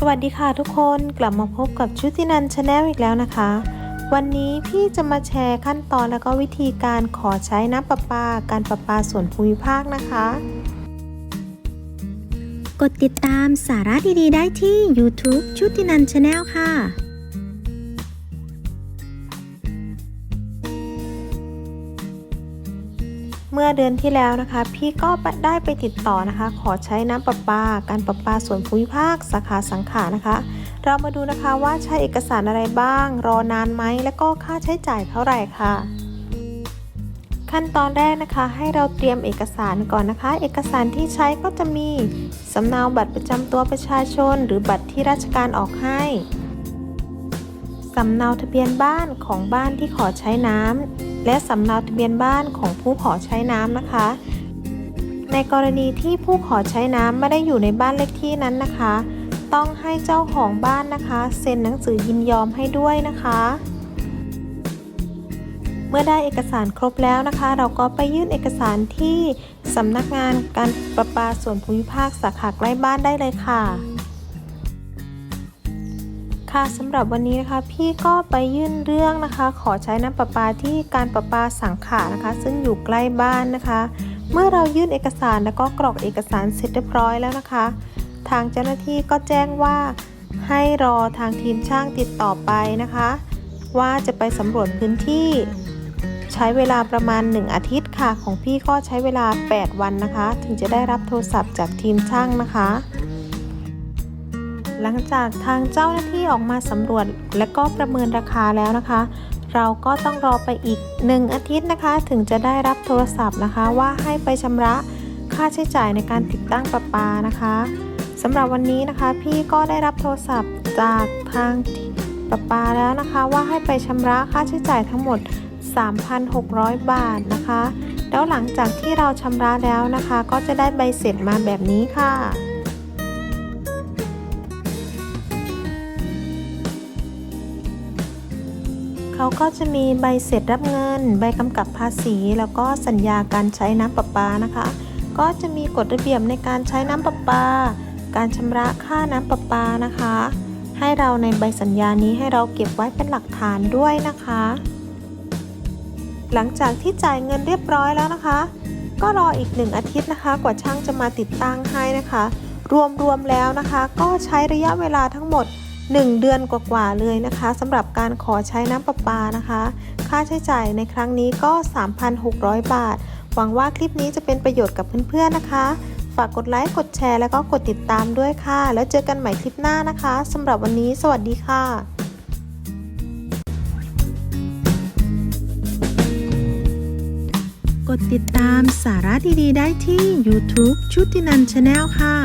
สวัสดีค่ะทุกคนกลับมาพบกับชุตินันชาแนลอีกแล้วนะคะ วันนี้พี่จะมาแชร์ขั้นตอนแล้วก็วิธีการขอใช้น้ำประปา การประปาส่วนภูมิภาคนะคะ กดติดตามสาระดีๆ ได้ที่ YouTube ชุตินันชาแนลค่ะ เมื่อเดือนที่แล้วนะคะ พี่ก็ได้ไปติดต่อนะคะ ขอใช้น้ำประปา การประปาส่วนภูมิภาคสาขาสังขานะคะ เรามาดูนะคะว่าใช้เอกสารอะไรบ้าง รอนานไหมและก็ค่าใช้จ่ายเท่าไหร่ค่ะ ขั้นตอนแรกนะคะ ให้เราเตรียมเอกสารก่อนนะคะ เอกสารที่ใช้ก็จะมีสำเนาบัตรประจำตัวประชาชน หรือบัตรที่ราชการออกให้สำเนาทะเบียนบ้านของบ้านที่ขอใช้น้ำ และสำเนาทะเบียนบ้านของผู้ขอใช้น้ำนะคะ ในกรณีที่ผู้ขอใช้น้ำไม่ได้อยู่ในบ้านเลขที่นั้นนะคะ ต้องให้เจ้าของบ้านนะคะ เซ็นหนังสือยินยอมให้ด้วยนะคะ เมื่อได้เอกสารครบแล้วนะคะ เราก็ไปยื่นเอกสารที่สำนักงานการประปาส่วนภูมิภาคสาขาใกล้บ้านได้เลยค่ะ ค่ะสำหรับวันนี้นะคะ พี่ก็ไปยื่นเรื่องนะคะ ขอใช้น้ำประปาที่การประปาสังขานะคะ ซึ่งอยู่ใกล้บ้านนะคะ เมื่อเรายื่นเอกสารแล้วก็กรอกเอกสารเสร็จเรียบร้อยแล้วนะคะ ทางเจ้าหน้าที่ก็แจ้งว่าให้รอทางทีมช่างติดต่อไปนะคะ ว่าจะไปสำรวจพื้นที่ ใช้เวลาประมาณ 1 อาทิตย์ค่ะ ของพี่ก็ใช้เวลา 8 วันนะคะ ถึงจะได้รับโทรศัพท์จากทีมช่างนะคะ หลังจากทางเจ้าหน้าที่ออกมาสำรวจและก็ประเมินราคาแล้วนะคะ เราก็ต้องรอไปอีก 1 อาทิตย์นะคะ ถึงจะได้รับโทรศัพท์นะคะ ว่าให้ไปชำระค่าใช้จ่ายในการติดตั้งประปานะคะสำหรับวันนี้นะคะพี่ก็ได้รับโทรศัพท์จากทางประปาแล้วนะคะ ว่าให้ไปชำระค่าใช้จ่ายทั้งหมด 3,600 บาทนะคะ แล้วหลังจากที่เราชำระแล้วนะคะ ก็จะได้ใบเสร็จมาแบบนี้ค่ะ เขาก็จะมีใบเสร็จรับเงิน ใบกำกับภาษี แล้วก็สัญญาการใช้น้ำประปานะคะ ก็จะมีกฎระเบียบในการใช้น้ำประปา การชำระค่าน้ำประปานะคะ ให้เราในใบสัญญานี้ให้เราเก็บไว้เป็นหลักฐานด้วยนะคะ หลังจากที่จ่ายเงินเรียบร้อยแล้วนะคะ ก็รออีกหนึ่งอาทิตย์นะคะ กว่าช่างจะมาติดตั้งให้นะคะ รวมๆแล้วนะคะ ก็ใช้ระยะเวลาทั้งหมด 1 เดือนกว่าๆเลยนะคะสำหรับการขอใช้น้ำประปานะคะ ค่าใช้จ่ายในครั้งนี้ก็ 3,600 บาท หวังว่าคลิปนี้จะเป็นประโยชน์กับเพื่อนๆนะคะ ฝากกดไลค์กดแชร์แล้วก็กดติดตามด้วยค่ะ แล้วเจอกันใหม่คลิปหน้านะคะสำหรับวันนี้ สวัสดีค่ะกดติดตามสาระดี ๆ ได้ที่ YouTube ชุตินันชาแนลค่ะ